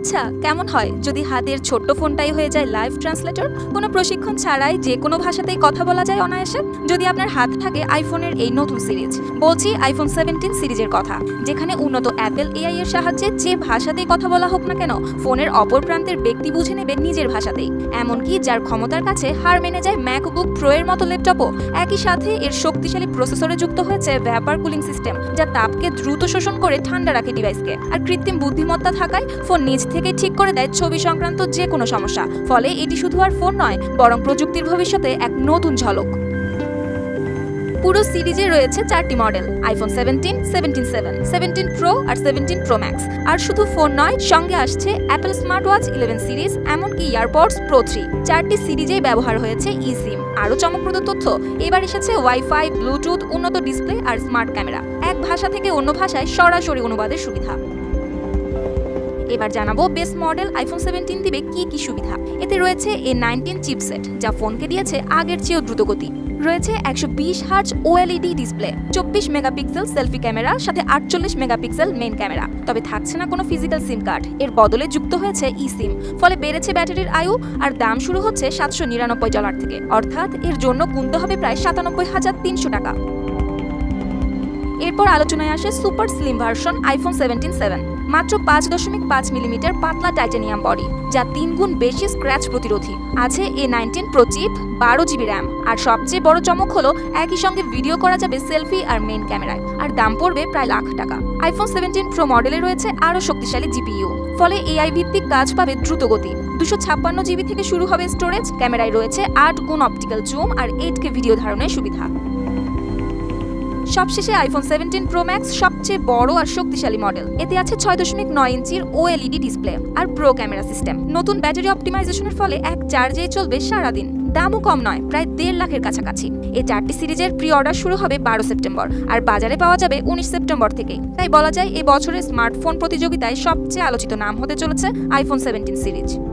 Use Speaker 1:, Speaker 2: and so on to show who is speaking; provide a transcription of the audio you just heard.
Speaker 1: আচ্ছা কেমন হয়? যদি হাতের ছোট্ট ফোনটাই হয়ে যায় লাইভ ট্রান্সলেটর, কোনো প্রশিক্ষণ ছাড়াই যে কোনো ভাষাতেই কথা বলা যায় অনায়াসে? যদি আপনার হাত থাকে আইফোনের এই নতুন সিরিজ, বলছি আইফোন সেভেন্টিন সিরিজের কথা, যেখানে উন্নত অ্যাপেল এআই এর সাহায্যে যে ভাষাতেই কথা বলা হোক না কেন, ফোনের অপর প্রান্তের ব্যক্তি বুঝে নেবে নিজের ভাষাতেই। এমনকি যার ক্ষমতার কাছে হার মেনে যায় ম্যাকবুক প্রো এর মতো ল্যাপটপও, একই সাথে এর শক্তিশালী প্রসেসরে যুক্ত হয়েছে ভ্যাপার কুলিং সিস্টেম, যা তাপকে দ্রুত শোষণ করে ঠান্ডা রাখে ডিভাইসকে। আর কৃত্রিম বুদ্ধিমত্তা থাকায় ফোন নিজ থেকে ঠিক করে দেয় ছবি সংক্রান্ত যে কোনো সমস্যা। ফলে এটি শুধু আর ফোন নয়, বরং প্রযুক্তির ভবিষ্যতে এক নতুন ঝলক। পুরো সিরিজে রয়েছে চারটি model iPhone seventeen seventeen seven seventeen pro আর সেভেন্টিন প্রো ম্যাক্স আর শুধু ফোন নয়, সঙ্গে আসছে Apple smart watch eleven series এমনকি ইয়ারপডস প্রো থ্রি চারটি সিরিজেই ব্যবহার হয়েছে ই সিম আরও চমকপ্রদ তথ্য, এবার এসেছে ওয়াইফাই ব্লুটুথ উন্নত ডিসপ্লে আর স্মার্ট ক্যামেরা এক ভাষা থেকে অন্য ভাষায় সরাসরি অনুবাদের সুবিধা। এবার জানাব বেস মডেল আইফোন সেভেন্টিন দিবে কি কি সুবিধা? এতে রয়েছে এ নাইনটিন চিপসেট যা ফোনকে দিয়েছে আগের চেয়েও দ্রুতগতি। রয়েছে একশো বিশ হার্জ ওএলইডি ডিসপ্লে চব্বিশ মেগাপিক্সেল সেলফি ক্যামেরা সাথে আটচল্লিশ মেগাপিক্সেল মেন ক্যামেরা তবে থাকছে না কোনো ফিজিক্যাল সিম কার্ড এর বদলে যুক্ত হয়েছে ই সিম ফলে বেড়েছে ব্যাটারির আয়ু, আর দাম শুরু হচ্ছে সাতশো নিরানব্বই ডলার থেকে। অর্থাৎ এর জন্য গুনতে হবে প্রায় সাতানব্বই হাজার তিনশো টাকা। এরপর আলোচনায় আসে super slim version iPhone seventeen seven মাত্র পাঁচ দশমিক পাঁচ মিলিমিটার পাতলা টাইটানিয়াম বডি, যা তিন গুণ বেশি স্ক্র্যাচ প্রতিরোধী। আছে এ নাইনটিন প্রো চিপ বারো জিবি র্যাম। আর সবচেয়ে বড় চমক হলো, একই সঙ্গে ভিডিও করা যাবে সেলফি আর মেন ক্যামেরায়। আর দাম পড়বে প্রায় লাখ টাকা। আইফোন সেভেন্টিন প্রো মডেলে রয়েছে আরও শক্তিশালী জিপিইউ। ফলে এআই ভিত্তিক কাজ পাবে দ্রুত গতি দুশো ছাপ্পান্ন জিবি থেকে শুরু হবে স্টোরেজ ক্যামেরায় রয়েছে আট গুণ অপটিক্যাল জুম আর এইট কে ভিডিও ধারণের সুবিধা। সবশেষে আইফোন সেভেন্টিন প্রো ম্যাক্স সবচেয়ে বড় আর শক্তিশালী মডেল এতে আছে ছয় দশমিক নয় ইঞ্চির ওএলইডি ডিসপ্লে আর প্রো ক্যামেরা সিস্টেম নতুন ব্যাটারি অপটিমাইজেশনের ফলে এক চার্জেই চলবে সারাদিন। দামও কম নয়, প্রায় দেড় লাখের কাছাকাছি। এই চারটি সিরিজের প্রি অর্ডার শুরু হবে বারো সেপ্টেম্বর আর বাজারে পাওয়া যাবে উনিশ সেপ্টেম্বর থেকেই তাই বলা যায় এই বছরের স্মার্টফোন প্রতিযোগিতায় সবচেয়ে আলোচিত নাম হতে চলেছে আইফোন সেভেন্টিন সিরিজ।